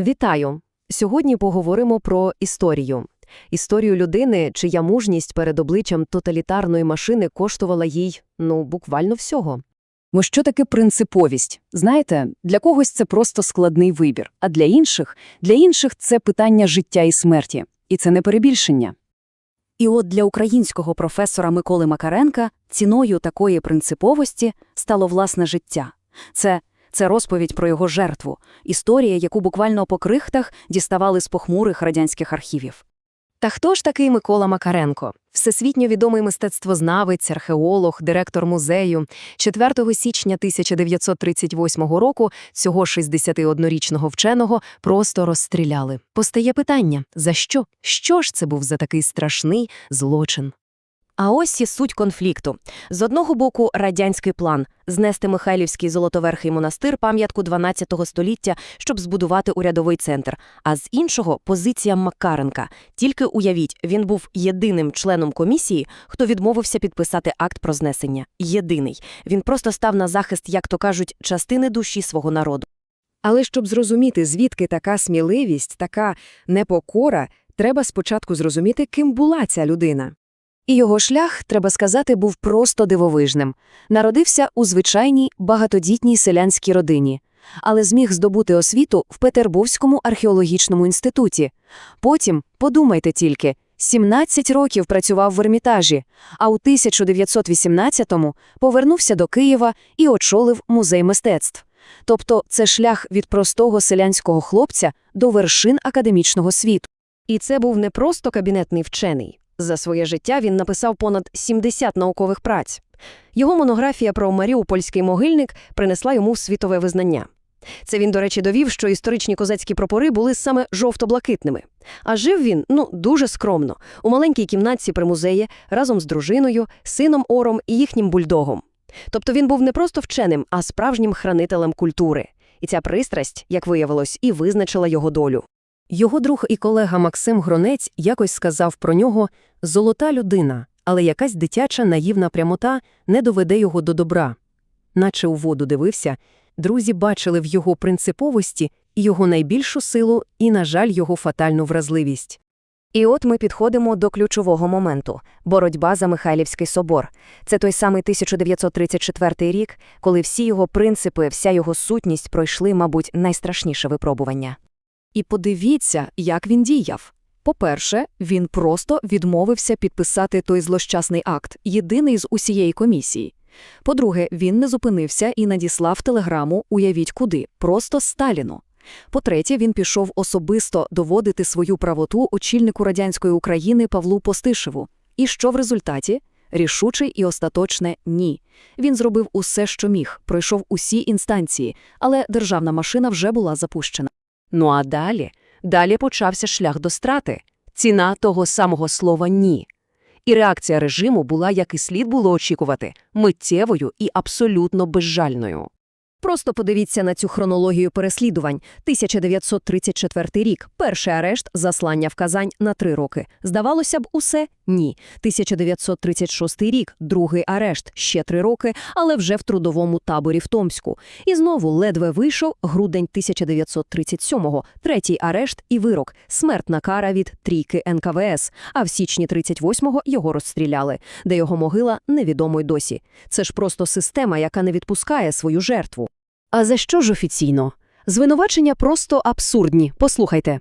Вітаю! Сьогодні поговоримо про історію. Історію людини, чия мужність перед обличчям тоталітарної машини коштувала їй, ну, буквально всього. Бо що таке принциповість? Знаєте, для когось це просто складний вибір, а для інших, для інших це питання життя і смерті. І це не перебільшення. І от для українського професора Миколи Макаренка ціною такої принциповості стало власне життя. Це, це розповідь про його жертву, історія, яку буквально по крихтах діставали з похмурих радянських архівів. Та хто ж такий Микола Макаренко? Всесвітньо відомий мистецтвознавець, археолог, директор музею. 4 січня 1938 року цього 61-річного вченого просто розстріляли. Постає питання, за що? Що ж це був за такий страшний злочин? А ось і суть конфлікту. З одного боку, радянський план – знести Михайлівський Золотоверхий монастир пам'ятку 12 століття, щоб збудувати урядовий центр. А з іншого – позиція Макаренка. Тільки уявіть, він був єдиним членом комісії, хто відмовився підписати акт про знесення. Єдиний. Він просто став на захист, як то кажуть, частини душі свого народу. Але щоб зрозуміти, звідки така сміливість, така непокора, треба спочатку зрозуміти, ким була ця людина. І його шлях, треба сказати, був просто дивовижним. Народився у звичайній багатодітній селянській родині, але зміг здобути освіту в Петербурзькому археологічному інституті. Потім, подумайте тільки, 17 років працював в Ермітажі, а у 1918-му повернувся до Києва і очолив музей мистецтв. Тобто це шлях від простого селянського хлопця до вершин академічного світу. І це був не просто кабінетний вчений. За своє життя він написав понад 70 наукових праць. Його монографія про Маріупольський могильник принесла йому світове визнання. Це він, до речі, довів, що історичні козацькі прапори були саме жовто-блакитними. А жив він, ну, дуже скромно, у маленькій кімнатці при музеї, разом з дружиною, сином Ором і їхнім бульдогом. Тобто він був не просто вченим, а справжнім хранителем культури. І ця пристрасть, як виявилось, і визначила його долю. Його друг і колега Максим Гронець якось сказав про нього «золота людина, але якась дитяча наївна прямота не доведе його до добра». Наче у воду дивився, друзі бачили в його принциповості і його найбільшу силу і, на жаль, його фатальну вразливість. І от ми підходимо до ключового моменту – боротьба за Михайлівський собор. Це той самий 1934 рік, коли всі його принципи, вся його сутність пройшли, мабуть, найстрашніше випробування. І подивіться, як він діяв. По-перше, він просто відмовився підписати той злощасний акт, єдиний з усієї комісії. По-друге, він не зупинився і надіслав телеграму «Уявіть куди» просто Сталіну. По-третє, він пішов особисто доводити свою правоту очільнику радянської України Павлу Постишеву. І що в результаті? Рішучий і остаточне ні. Він зробив усе, що міг, пройшов усі інстанції, але державна машина вже була запущена. Ну а далі? Далі почався шлях до страти. Ціна того самого слова «ні». І реакція режиму була, як і слід було очікувати, миттєвою і абсолютно безжальною. Просто подивіться на цю хронологію переслідувань. 1934 рік. Перший арешт, заслання в Казань на три роки. Здавалося б, усе? Ні. 1936 рік. Другий арешт, ще три роки, але вже в трудовому таборі в Томську. І знову ледве вийшов грудень 1937-го. Третій арешт і вирок. Смертна кара від трійки НКВС. А в січні 38-го його розстріляли, де його могила невідомо й досі. Це ж просто система, яка не відпускає свою жертву. А за що ж офіційно? Звинувачення просто абсурдні. Послухайте.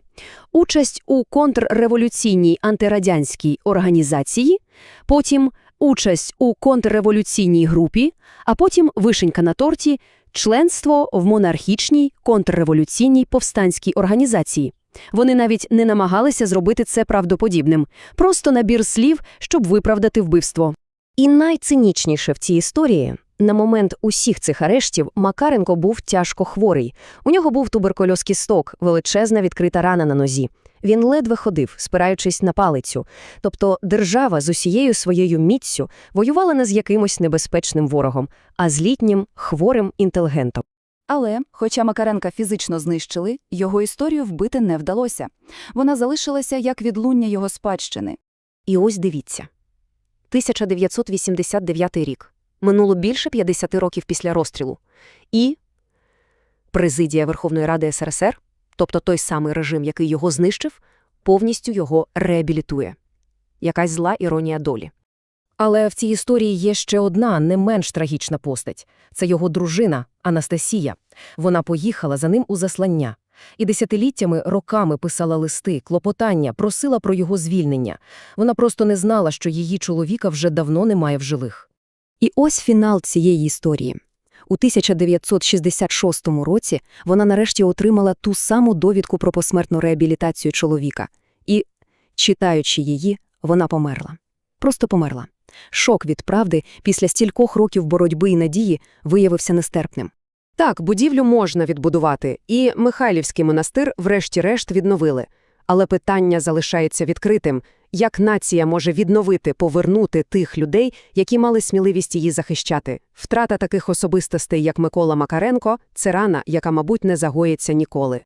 Участь у контрреволюційній антирадянській організації, потім участь у контрреволюційній групі, а потім вишенька на торті членство в монархічній контрреволюційній повстанській організації. Вони навіть не намагалися зробити це правдоподібним, просто набір слів, щоб виправдати вбивство. І найцинічніше в цій історії – на момент усіх цих арештів Макаренко був тяжко хворий. У нього був туберкульоз кісток, величезна відкрита рана на нозі. Він ледве ходив, спираючись на палицю. Тобто держава з усією своєю міцю воювала не з якимось небезпечним ворогом, а з літнім, хворим інтелігентом. Але, хоча Макаренка фізично знищили, його історію вбити не вдалося. Вона залишилася як відлуння його спадщини. І ось дивіться. 1989 рік. Минуло більше 50 років після розстрілу. І президія Верховної Ради СРСР тобто той самий режим, який його знищив, повністю його реабілітує. Якась зла іронія долі. Але в цій історії є ще одна не менш трагічна постать. Це його дружина Анастасія. Вона поїхала за ним у заслання. І десятиліттями, роками писала листи, клопотання, просила про його звільнення. Вона просто не знала, що її чоловіка вже давно немає в живих. І ось фінал цієї історії. У 1966 році вона нарешті отримала ту саму довідку про посмертну реабілітацію чоловіка. І, читаючи її, вона померла. Просто померла. Шок від правди після стількох років боротьби і надії виявився нестерпним. Так, будівлю можна відбудувати, і Михайлівський монастир врешті-решт відновили. Але питання залишається відкритим. Як нація може відновити, повернути тих людей, які мали сміливість її захищати? Втрата таких особистостей, як Микола Макаренко, це рана, яка, мабуть, не загоїться ніколи.